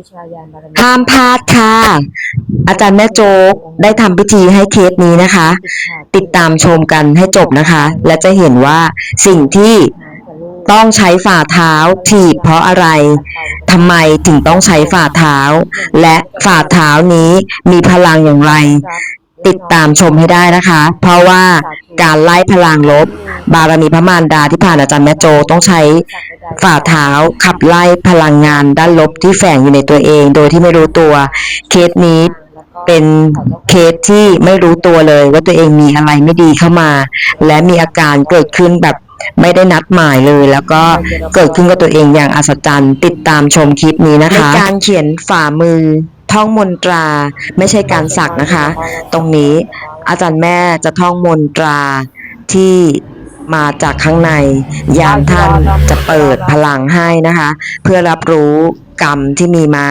บูชายันบารมีห้ามพลาดค่ะ อาจารย์แม่โจ๊กได้ทำพิธีให้เคสนี้นะคะ ติดตามชมกันให้จบนะคะ และจะเห็นว่าสิ่งที่ต้องใช้ฝ่าเท้าถีบเพราะอะไรทำไมถึงต้องใช้ฝ่าเท้า และฝ่าเท้านี้มีพลังอย่างไร ติดตามชมให้ได้นะคะ เพราะว่าการไล่พลังลบ บารมีพระมารดาที่ผ่านอาจารย์แม่โจต้องใช้ฝ่าเท้าขับไล่พลังงานด้านลบที่แฝงอยู่ในตัวเอง โดยที่ไม่รู้ตัว เคสนี้เป็นเคสที่ไม่รู้ตัวเลยว่าตัวเองมีอะไรไม่ดีเข้ามา และมีอาการเกิดขึ้นแบบไม่ได้นัดหมายเลย แล้วก็เกิดขึ้นกับตัวเองอย่างอัศจรรย์ ติดตามชมคลิปนี้นะคะในการเขียนฝ่ามือ ท่องมนตราไม่ใช่การสักนะคะ ตรงนี้อาจารย์แม่จะท่องมนตราที่มาจากข้างใน ยามท่านจะเปิดพลังให้นะคะ เพื่อรับรู้กรรมที่มีมา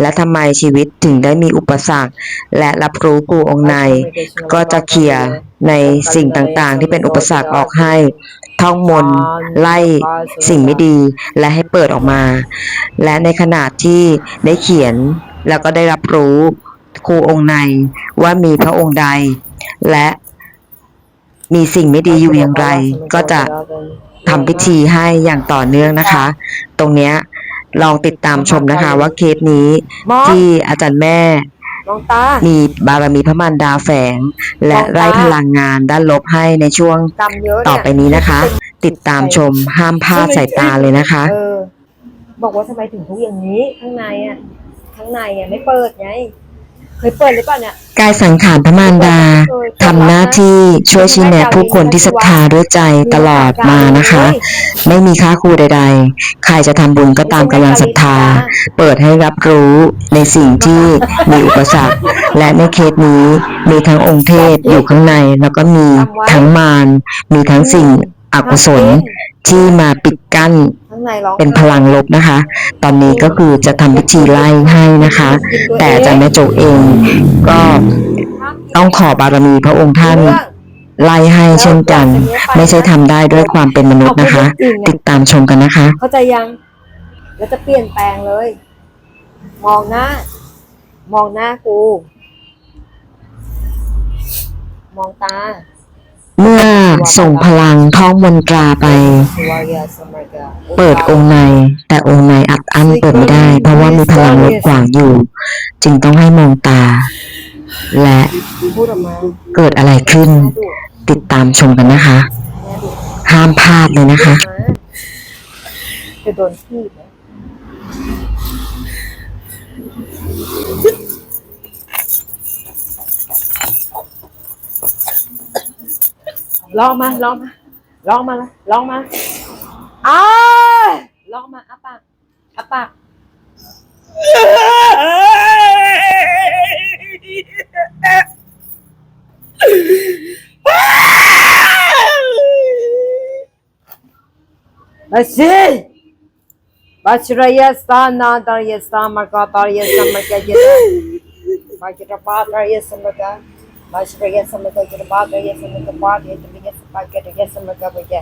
และทำไมชีวิตถึงได้มีอุปสรรค และรับรู้ครูองค์ใน ก็จะเคลียร์ในสิ่งต่างๆ ที่เป็นอุปสรรคออกให้ ท่องมนไล่สิ่งไม่ดีและให้เปิดออกมา และในขณะที่ได้เขียน แล้วก็ได้รับรู้ครูองค์ในว่ามีพระองค์ใด และมีสิ่งไม่ดีอยู่อย่างไร ก็จะทำพิธีให้อย่างต่อเนื่องนะคะ ตรงเนี้ยลองติดตามชมนะคะ ว่าเคสนี้มองที่อาจารย์แม่มองตามีบารมีพระมารดาแฝง และไล่พลังงานด้านลบให้ในช่วงกรรมเยอะต่อไปนี้นะคะ ติดตามชมห้ามพลาดสายตาเลยนะคะเออบอกว่าทำไมถึงทุกข์อย่างนี้ข้างในอะ ข้างในอะไม่เปิดไง เคยเปิดหรือเปล่าเนี่ย กายสังขารพระมารดาทำหน้าที่ช่วยชี้แนะผู้คนที่ศรัทธาด้วยใจตลอดมานะคะ ไม่มีค่าครูใด ๆ ใครจะทำบุญก็ตามกำลังศรัทธา เปิดให้รับรู้ในสิ่งที่มีอุปสรรค และในเคสนี้มีทั้งองค์เทพอยู่ข้างใน แล้วก็มีทั้งมารมีทั้งสิ่งอกุศลที่มาปิดกั้นข้างในร้อง เป็นพลังลบนะคะ ตอนนี้ก็คือจะทำพิธีไล่ให้นะคะ แต่อาจารย์แม่โจกเองก็ต้องขอบารมีพระองค์ท่านไล่ให้เช่นกัน ไม่ใช่ทำได้ด้วยความเป็นมนุษย์นะคะ ติดตามชมกันนะคะ เข้าใจยังแล้วจะเปลี่ยนแปลงเลย มองหน้า มองหน้ากู มองตา เมื่อ ส่งพลังท่องมนตราไป เปิดองค์ใน แต่องค์ในอัดอั้นเปิดไม่ได้ เพราะว่ามีพลังลบขวางอยู่ จึงต้องให้มองตา และเกิดอะไรขึ้น ติดตามชมกันนะคะ ห้ามพลาดเลยนะคะจะโดนที่ ลองมาลองมาลองมาละลองมาอ้ายลองมาอ้าปากอ้าปาก Basi. Bachraya sana darya samarga darya samarga jira. Bajra padarya samarga. Bachraya samarga jira padarya samarga padarya samarga padarya samarga bajya.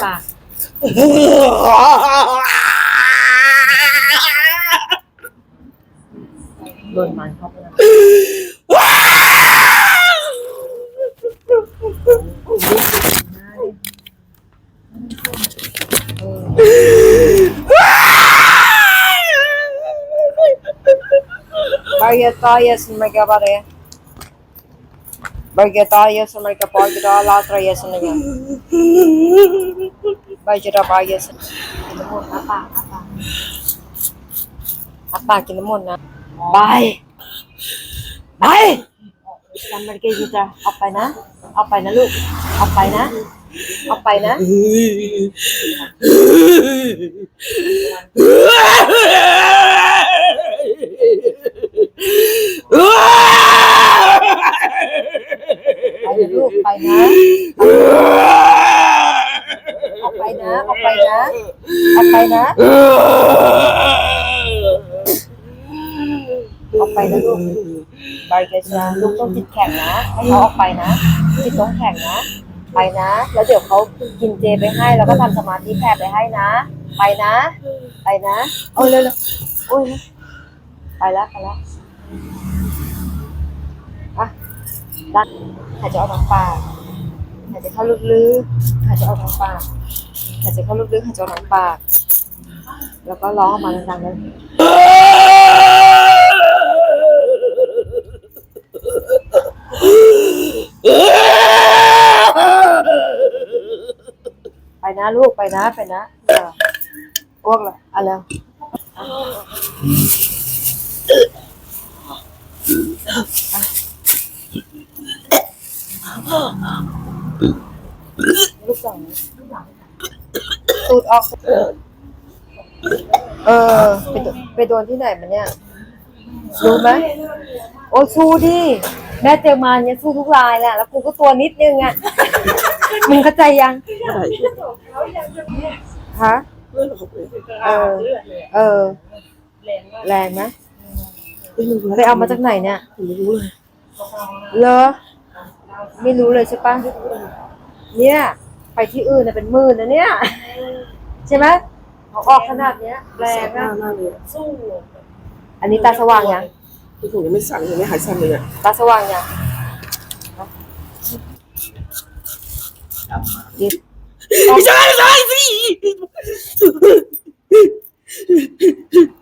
Ba. โดนมันเข้าไปแล้ว บางอย่างตายสมัยกับอะไรบ ไปดูไปนะออกไปนะออกไปนะออกไปนะออกไปนะลูกบริเกชนะลูกต้องจิตแข็งนะให้เขาออกไปนะจิตต้องแข็งนะ ไปนะ แล้วเดี๋ยวเขากินเจไปให้แล้วก็ทำสมาธิแพทไปให้นะ ไปนะ ไปนะ เอาเร็วๆโอ้ยไปแล้วไปแล้ว ดันหายใจออกทางปากหายใจเข้าลึกๆหายใจออกทางปากหายใจเข้าลึกๆหายใจออกทางปาก แล้วก็ร้องออกมาดังๆเลยไปนะลูกไปนะไปนะเอออ้วกลยเอะไร ลูกสองตูดออก เออ ไปโดไปโดนที่ไหนมาเนี่ย รู้ไหมโอ้สู้ดิ แม่เจอมาเนี่ยสู้ทุกรายแหละแล้วกูก็ตัวนิดนึงอะ มึงเข้าใจยังใช่ฮะเลือดออกเลยเออ เออ แรงไหมไม่รู้ไปเอามาจากไหนเนี่ย ไม่รู้เลยเลอ ไม่รู้เลยใช่ปะเนี่ย ไปที่อื่นน่ะเป็นหมื่นนะเนี่ย ใช่ไหมเขาออกขนาดเนี้ยแรงมากนะมากเลยอันนี้ตาสว่างยังที่ผมยังไม่สั่นยังไม่หายสั่นเลยอะตาสว่างยังดิไม่ใช่ไม่ใช่สิ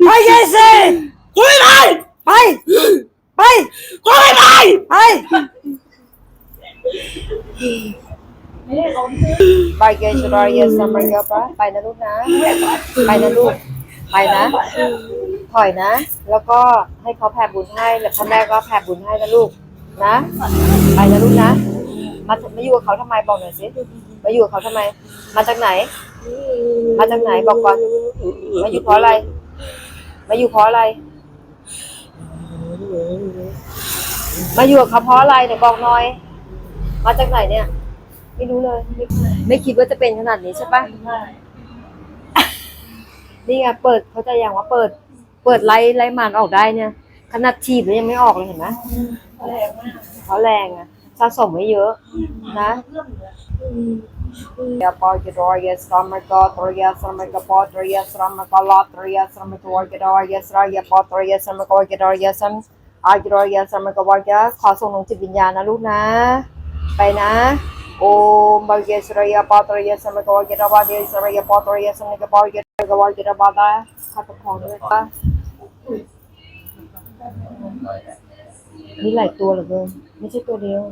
ไปเยสเซ่คุยไปไปไปคุยไปไป ไปเกชรอยสมัยเกปะไปนะลูกนะ ไปนะลูก ไปนะ ถอยนะ แล้วก็ให้เขาแผ่บุญให้ แล้วพ่อแม่ก็แผ่บุญให้นะลูก นะ ไปนะลูกนะ มามาอยู่กับเขาทำไมบอกหน่อยสิ มาอยู่กับเขาทำไม มาจากไหน มาจากไหนบอกก่อน มาอยู่เพราะอะไร มาอยู่เพราะอะไร มาอยู่กับเขาเพราะอะไรเนี่ยบอกหน่อย มาจากไหนเนี่ย ไม่รู้เลยไม่ไม่คิดว่าจะเป็นขนาดนี้ใช่ปะนี่ไงเปิดเขาใจะอย่างว่าเปิด เปิดไล่ไล่มันออกได้เนี่ย ขนาดทีบแล้วยังไม่ออกเลยเห็นไหมเขาแรงอะสะสมไว้เยอะนะยาปอยกรอยสรามกอตรยสรามกปอตรยสรามกลอตรยสรามกวกรอยสรายปอตรยสรามกวกรอยสัมอากรอยสรามกวกขอส่งลงจิตวิญญาณนะลูกนะ ไปนะ โอมบางยสรายปอตรยสรามกวกรบาเดสรายปอตรยสรามกปอกรกวกรบาดาข้าประคองด้วยปะมีหลายตัวเหลือเกินไม่ใช่ตัวเดียว